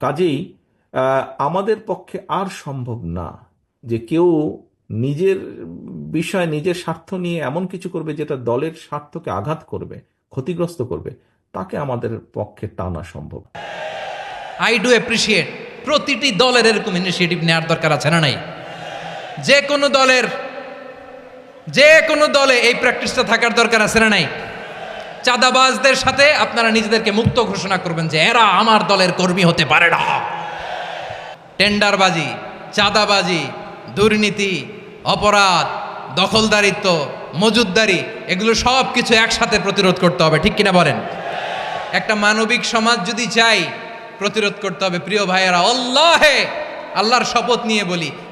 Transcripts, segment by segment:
কাজেই আমাদের পক্ষে আর সম্ভব না যে কেউ নিজের বিষয়, নিজের স্বার্থ নিয়ে এমন কিছু করবে যেটা দলের স্বার্থকে আঘাত করবে, ক্ষতিগ্রস্ত করবে। তাকে আমাদের পক্ষে টানা সম্ভব। আই ডু অ্যাপ্রিসিয়েট প্রতিটি দলের এরকম ইনিশিয়েটিভ নেওয়ার দরকার আছে না নাই? যে কোনো দলের, যে কোনো দলে এই প্র্যাকটিসটা থাকার দরকার আছে না নাই? চাঁদাবাজদের সাথে আপনারা নিজেদেরকে মুক্ত ঘোষণা করবেন যে এরা আমার দলের কর্মী হতে পারে না। টেন্ডারবাজি, চাঁদাবাজি, দুর্নীতি, অপরাধ, দখলদারিত্ব, মজুদদারি, এগুলো সব কিছু একসাথে প্রতিরোধ করতে হবে, ঠিক কিনা বলেন? একটা মানবিক সমাজ যদি চাই প্রতিরোধ করতে হবে, প্রিয় ভাইয়েরা, আল্লাহে! আল্লাহর শপথ নিয়ে বলি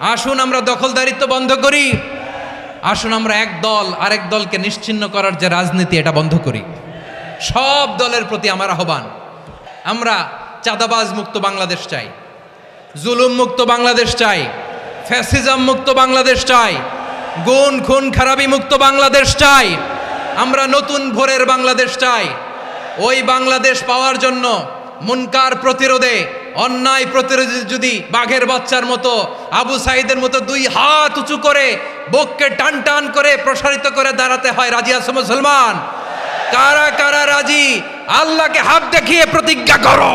আসুন আমরা দখলদারিত্ব বন্ধ করি। আসুন আমরা এক দল আরেক দলকে নিশ্চিন্ন করার যে রাজনীতি, এটা বন্ধ করি। সব দলের প্রতি আমার আহ্বান, আমরা চাঁদাবাজ মুক্ত বাংলাদেশ চাই, জুলুম মুক্ত বাংলাদেশ চাই, ফ্যাসিজম মুক্ত বাংলাদেশ চাই, গুণ খুন খারাপি মুক্ত বাংলাদেশ চাই, আমরা নতুন ভোরের বাংলাদেশ চাই। ওই বাংলাদেশ পাওয়ার জন্য মুনকার প্রতিরোধে অন্যায় প্রতিরোধে যদি বাঘের বাচ্চার মতো, আবু সাইদের মতো দুই হাত উঁচু করে বককে টান টান করে প্রসারিত করে দাঁড়াতে হয়, রাজি আছে মুসলমান? কারা কারা রাজি? আল্লাহকে হাত দেখিয়ে প্রতিজ্ঞা করো।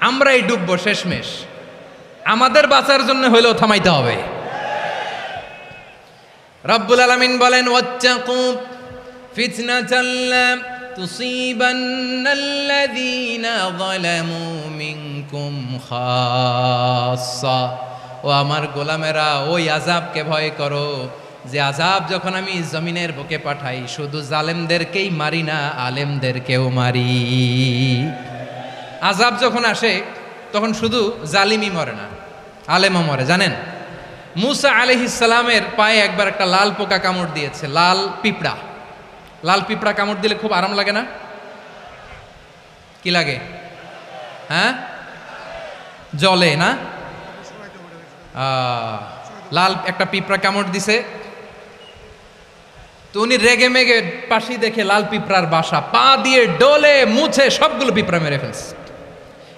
আমরাই ডুববো শেষমেশ। আমাদের বাঁচার জন্য হইলেও থামাইতে হবে। রব্বুল আলামিন বলেন, ওয়াত্তাকু ফিতনাতাল লা তুসিবান্নাল্লাযীনা যালামু মিনকুম খাসসা। ও আমার গোলামেরা, ওই আযাবকে ভয় করো, যে আযাব যখন আমি জমিনের বুকে পাঠাই, শুধু জালেমদেরকেই মারি না, আলেমদেরকেও মারি। আজাব যখন আসে, তখন শুধু জালিমই মরে না, আলেমও মরে, জানেন? মুসা আলহিসালামের পায়ে একবার একটা লাল পোকা কামড় দিয়েছে, লাল পিঁপড়া। লাল পিঁপড়া কামড় দিলে খুব আরাম লাগে না? কি লাগে? হ্যাঁ? জলে না? লাল একটা পিঁপড়া কামড় দিছে। তো উনি রেগে মেগে পাশি দেখে লাল পিঁপড়ার বাসা, পা দিয়ে ডলে, মুছে সবগুলো পিঁপড়া মেরে ফেলছে।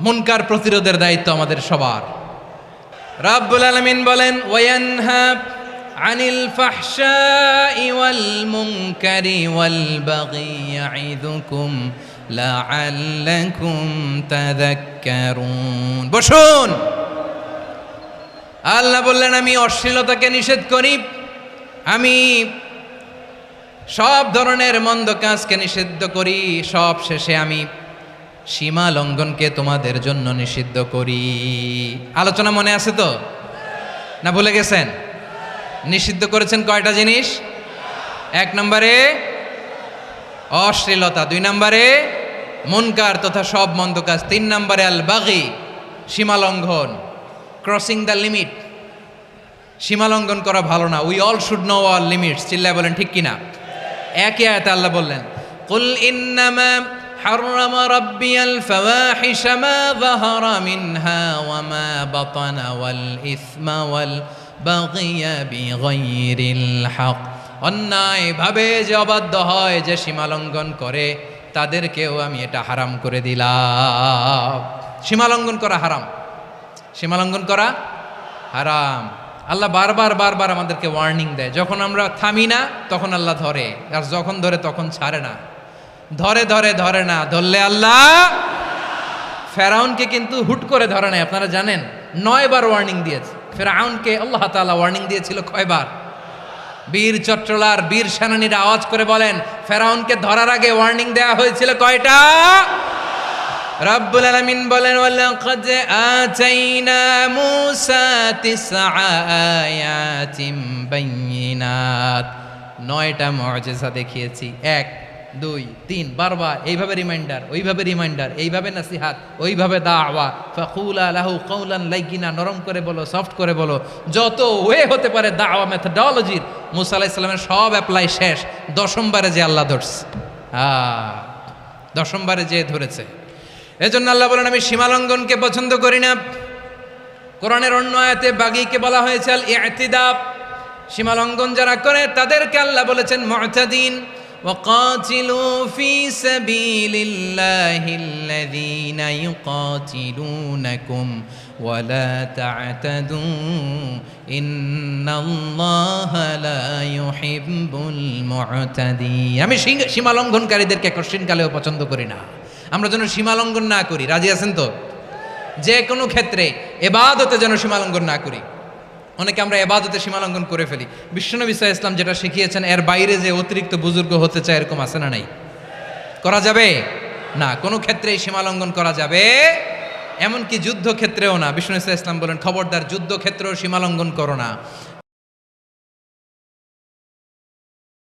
মুনকার প্রতিরোধের দায়িত্ব আমাদের সবার। রাব্বুল আলামিন বলেন আনিল বসুন। আল্লাহ বললেন, আমি অশ্লীলতাকে নিষেধ করি। আমি সব ধরনের মন্দ কাজকে নিষিদ্ধ করি। সব শেষে আমি সীমা লঙ্ঘনকে তোমাদের জন্য নিষিদ্ধ করি। আলোচনা মনে আছে তো? না ভুলে গেছেন? নিষিদ্ধ করেছেন কয়টা জিনিস? এক নম্বরে অশ্লীলতা, দুই নম্বরে মনকার তথা সব মন্দ কাজ, তিন নম্বরে আল বাগি সীমা লঙ্ঘন ক্রসিং দ্য লিমিট সীমা লঙ্ঘন করা ভালো না। We all should know all limits চিল্লায় বলেন ঠিক কিনা? একই আয়াতে আল্লাহ বললেন, কুল ইন্নামা حرم ربي الفواحش ما ظهر منها وما بطن والإثم والبغي بغير الحق অন্যায় ভাবে যে অবাধ্য হয় যে সীমালঙ্ঘন করে তাদেরকেও আমি এটা হারাম করে দিলাম সীমালঙ্ঘন করা হারাম সীমালঙ্ঘন করা হারাম আল্লাহ বারবার বারবার আমাদেরকে ওয়ার্নিং দেয় যখন আমরা থামি না তখন আল্লাহ ধরে আর যখন ধরে তখন ছাড়ে না ধরে ধরে ধরে না, ধরলে আল্লাহ। ফেরাউনকে কিন্তু হুট করে ধরে নাই, আপনারা জানেন। নয়বার ওয়ার্নিং দিয়েছে। ফেরাউনকে আল্লাহ তাআলা ওয়ার্নিং দিয়েছিল কয়বার? বীর চট্টলার বীর সেনানীরা আওয়াজ করে বলেন, ফেরাউনকে ধরার আগে ওয়ার্নিং দেওয়া হয়েছিল কয়টা? রব্বুল আলামিন বলেন নয়টা মুআজিজা দেখিয়েছি। এক দুই, তিন, বারবার, এইভাবে রিমাইন্ডার ওইভাবে রিমাইন্ডার এইভাবে নাসিহাত, ওইভাবে দাওয়া। ফাকুলা লাহু কৌলান লাইগিনা, নরম করে বলো সফট করে বলো। যত ওয়ে হতে পারে দাওয়া মেথডোলজির মুসা আলাইহিস সালামের সব অ্যাপ্লাই শেষ। দশমবারে যে আল্লাহ ধরছে। দশমবারে যে ধরেছে। এজন্য আল্লাহ বলেন, আমি সীমালঙ্ঘনকে পছন্দ করি না। কোরআনের অন্য আয়াতে বাগিকে বলা হয়েছে আল ইতিদাব সীমালঙ্ঘন যারা করে, তাদেরকে আল্লাহ বলেছেন, মুতাদিন। وقاتلوا في سبيل الله الذين يقاتلونكم ولا تعتدوا إن الله لا يحب المعتدين. আমি সীমা লঙ্ঘনকারীদেরকে কোশ্চিনকালেও পছন্দ করি না। আমরা যেন সীমা লঙ্ঘন না করি। রাজি আছেন তো? যে কোনো ক্ষেত্রে এবাদতে যেন সীমা লঙ্ঘন না করি। অনেকে আমরা এবাদতে সীমালঙ্ঘন করে ফেলি। বিশ্বনবী সাহা ইসলাম যেটা শিখিয়েছেন, এর বাইরে যে অতিরিক্ত বুজুর্গ হতে চায় এরকম আছে না নাই? করা যাবে? না, কোনো ক্ষেত্রেই সীমালঙ্ঘন করা যাবে। এমনকি যুদ্ধক্ষেত্রেও না। বিষ্ণু ইসলাম বলেন, খবরদার, যুদ্ধক্ষেত্রেও সীমালঙ্ঘন করো না।